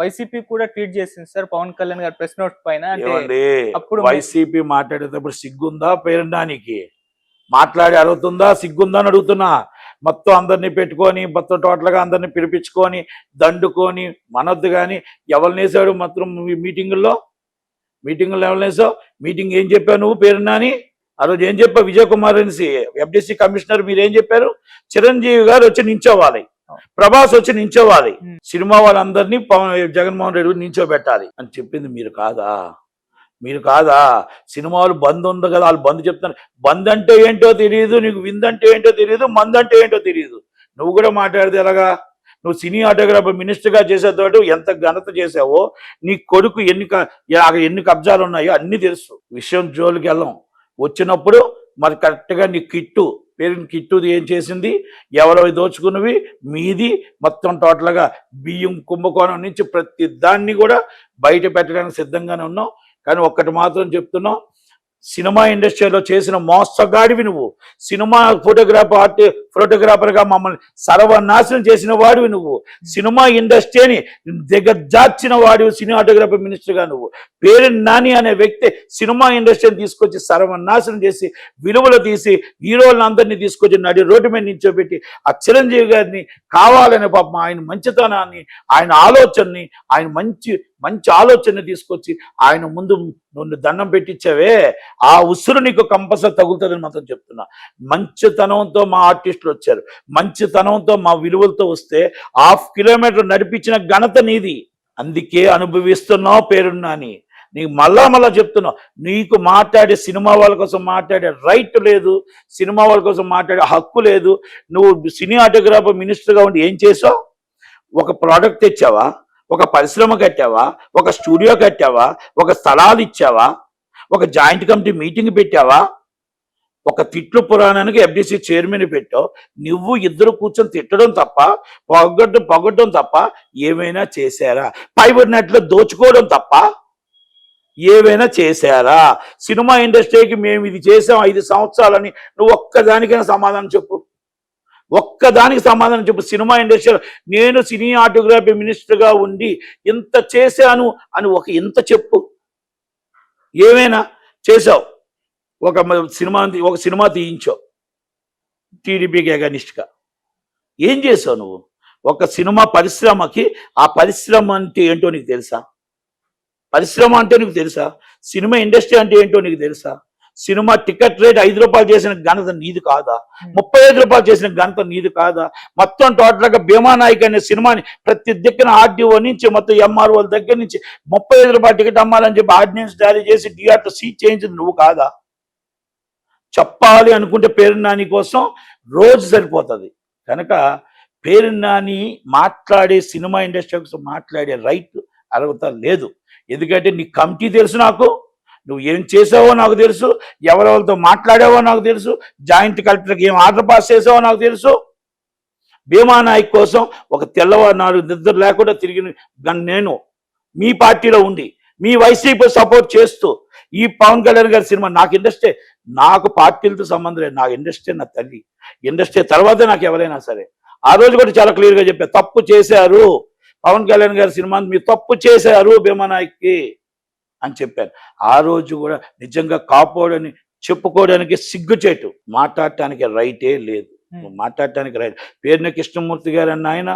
YCP కూడా tweet చేసింది sir Pawan Kalyan గారు ప్రెస్ నోట్ పైన. అప్పుడు వైసీపీ మాట్లాడేటప్పుడు సిగ్గుందా పేరండానికి? మాట్లాడే అడుగుతుందా సిగ్గుందా అని అడుగుతున్నా. మొత్తం అందరినీ పెట్టుకొని మొత్తం టోటల్గా అందరినీ పిలిపించుకొని దండుకొని మనొద్దు కానీ ఎవరిని వేసాడు మొత్తం మీ మీటింగుల్లో? మీటింగుల్లో ఎవరిని వేసావు మీటింగ్ ఏం చెప్పావు నువ్వు పేరున్నాని? ఆ రోజు ఏం చెప్పావు? విజయ్ కుమార్ అనేసి ఎఫ్డిసి కమిషనర్ మీరు ఏం చెప్పారు? చిరంజీవి గారు వచ్చి నించోవాలి. ప్రభాస్ వచ్చి నించోవాలి. సినిమా వాళ్ళందరినీ పవన్ జగన్మోహన్ రెడ్డి నించోబెట్టాలి. అని చెప్పింది మీరు కాదా? మీరు కాదా? సినిమాలు బంద్ ఉంది కదా వాళ్ళు బంద్ చెప్తారు బంద్ అంటే ఏంటో తెలియదు నీకు విందంటే ఏంటో తెలియదు మంద్ అంటే ఏంటో తెలియదు నువ్వు కూడా మాట్లాడితే ఎలాగా? నువ్వు సినీ ఆటోగ్రాఫర్ మినిస్టర్గా చేసేటోడు ఎంత ఘనత చేసావో నీ కొడుకు ఎన్ని ఎన్ని కబ్జాలు ఉన్నాయో అన్ని తెలుసు. విషయం జోలికి వెళ్ళం. వచ్చినప్పుడు మరి కరెక్ట్గా నీ కిట్టు పేరెంట్ కిట్టుది ఏం చేసింది? ఎవరో దోచుకున్నవి? మీది. మొత్తం టోటల్గా బియ్యం కుంభకోణం నుంచి ప్రతి దాన్ని కూడా బయట పెట్టడానికి సిద్ధంగానే ఉన్నాం. కానీ ఒక్కటి మాత్రం చెప్తున్నాం. సినిమా ఇండస్ట్రీలో చేసిన మోసగాడివి నువ్వు. సినిమా ఫోటోగ్రాఫర్ ఆర్ట్ ఫోటోగ్రాఫర్గా మమ్మల్ని సర్వనాశనం చేసిన వాడివి నువ్వు. సినిమా ఇండస్ట్రీని దిగజార్చిన వాడివి సినిమా ఆటోగ్రాఫర్ మినిస్టర్గా నువ్వు. పేరు నాని అనే వ్యక్తి సినిమా ఇండస్ట్రీని తీసుకొచ్చి సర్వనాశనం చేసి విలువలు తీసి హీరోలను అందరినీ తీసుకొచ్చి నడి రోడ్డు మీద నిల్చోబెట్టి ఆ చిరంజీవి గారిని కావాలనే పాపం ఆయన మంచితనాన్ని ఆయన ఆలోచనని ఆయన మంచి మంచి ఆలోచన తీసుకొచ్చి ఆయన ముందు నువ్వు దండం పెట్టించావే ఆ ఉసురు నీకు కంపల్సరీ తగులుతుందని మాత్రం చెప్తున్నా. మంచితనంతో మా ఆర్టిస్టులు వచ్చారు. మంచితనంతో మా విలువలతో వస్తే హాఫ్ కిలోమీటర్ నడిపించిన ఘనత నీది. అందుకే అనుభవిస్తున్నావు పేరున్నా అని నీకు మళ్ళా మళ్ళా చెప్తున్నావు నీకు మాట్లాడే సినిమా వాళ్ళ కోసం మాట్లాడే రైట్ లేదు సినిమా వాళ్ళ కోసం మాట్లాడే హక్కు లేదు. నువ్వు సినీ ఆటోగ్రాఫర్ మినిస్టర్గా ఉండి ఏం చేసావు? ఒక ప్రోడక్ట్ తెచ్చావా? ఒక పరిశ్రమ కట్టావా? ఒక స్టూడియో కట్టావా? ఒక స్థలాలు ఇచ్చావా? ఒక జాయింట్ కమిటీ మీటింగ్ పెట్టావా? ఒక తిట్లు పురాణానికి ఎఫ్డిసి చైర్మన్ పెట్టావు. నువ్వు ఇద్దరు కూర్చొని తిట్టడం తప్ప పొగడ్డం పొగడ్డం తప్ప ఏమైనా చేశారా? ఫైబర్ నెట్లో దోచుకోవడం తప్ప ఏవైనా చేశారా? సినిమా ఇండస్ట్రీకి మేము ఇది చేసాం ఐదు సంవత్సరాలని నువ్వు ఒక్కదానికైనా సమాధానం చెప్పు. ఒక్కదానికి సమాధానం చెప్పు. సినిమా ఇండస్ట్రీలో నేను సినీ ఆటోగ్రఫీ మినిస్టర్గా ఉండి ఇంత చేశాను అని ఒక ఇంత చెప్పు. ఏమైనా చేసావు ఒక సినిమా ఒక సినిమా తీయించావు. టీడీపీకి అగనిస్ట్గా. ఏం చేసావు నువ్వు? ఒక సినిమా పరిశ్రమకి ఆ పరిశ్రమ అంటే ఏంటో నీకు తెలుసా? పరిశ్రమ అంటే నీకు తెలుసా? సినిమా ఇండస్ట్రీ అంటే ఏంటో నీకు తెలుసా? సినిమా టికెట్ రేట్ ఐదు రూపాయలు చేసిన ఘనత నీది కాదా? ముప్పై ఐదు రూపాయలు చేసిన ఘనత నీది కాదా? మొత్తం టోటల్గా భీమా నాయక్ అనే సినిమాని ప్రతి దిక్కున ఆర్డీఓ నుంచి మొత్తం ఎంఆర్ఓ దగ్గర నుంచి ముప్పై ఐదు రూపాయలు టికెట్ అమ్మాలని చెప్పి ఆర్డినెన్స్ జారీ చేసి డిఆర్తో సీట్ చేయించింది నువ్వు కాదా? చెప్పాలి అనుకుంటే పేరు నాని కోసం రోజు సరిపోతుంది. కనుక పేరు నాని మాట్లాడే సినిమా ఇండస్ట్రీ కోసం మాట్లాడే రైట్ అర్హత లేదు. ఎందుకంటే నీ కమిటీ తెలుసు నాకు. నువ్వు ఏం చేసావో నాకు తెలుసు ఎవరెవరితో మాట్లాడావో నాకు తెలుసు జాయింట్ కలెక్టర్కి ఏం ఆర్డర్ పాస్ చేసావో నాకు తెలుసు. భీమా నాయక్ కోసం ఒక తెల్లవారు నాలుగు నిద్ర లేకుండా తిరిగిన నేను మీ పార్టీలో ఉండి మీ వైసీపీ సపోర్ట్ చేస్తూ ఈ పవన్ కళ్యాణ్ గారి సినిమా నాకు ఇండస్ట్రీ నాకు పార్టీలతో సంబంధం లేదు నాకు ఇండస్ట్రీ నా తల్లి. ఇండస్ట్రీ తర్వాత నాకు ఎవరైనా సరే. ఆ రోజు కూడా చాలా క్లియర్గా చెప్పా తప్పు చేశారు పవన్ కళ్యాణ్ గారి సినిమా మీరు తప్పు చేశారు భీమా నాయక్కి. అని చెప్పాను ఆ రోజు కూడా నిజంగా కాపోడని చెప్పుకోవడానికి సిగ్గుచేటు. మాట్లాడటానికి రైటే లేదు. మాట్లాడటానికి రైట్. పేరున కృష్ణమూర్తి గారు అన్న ఆయన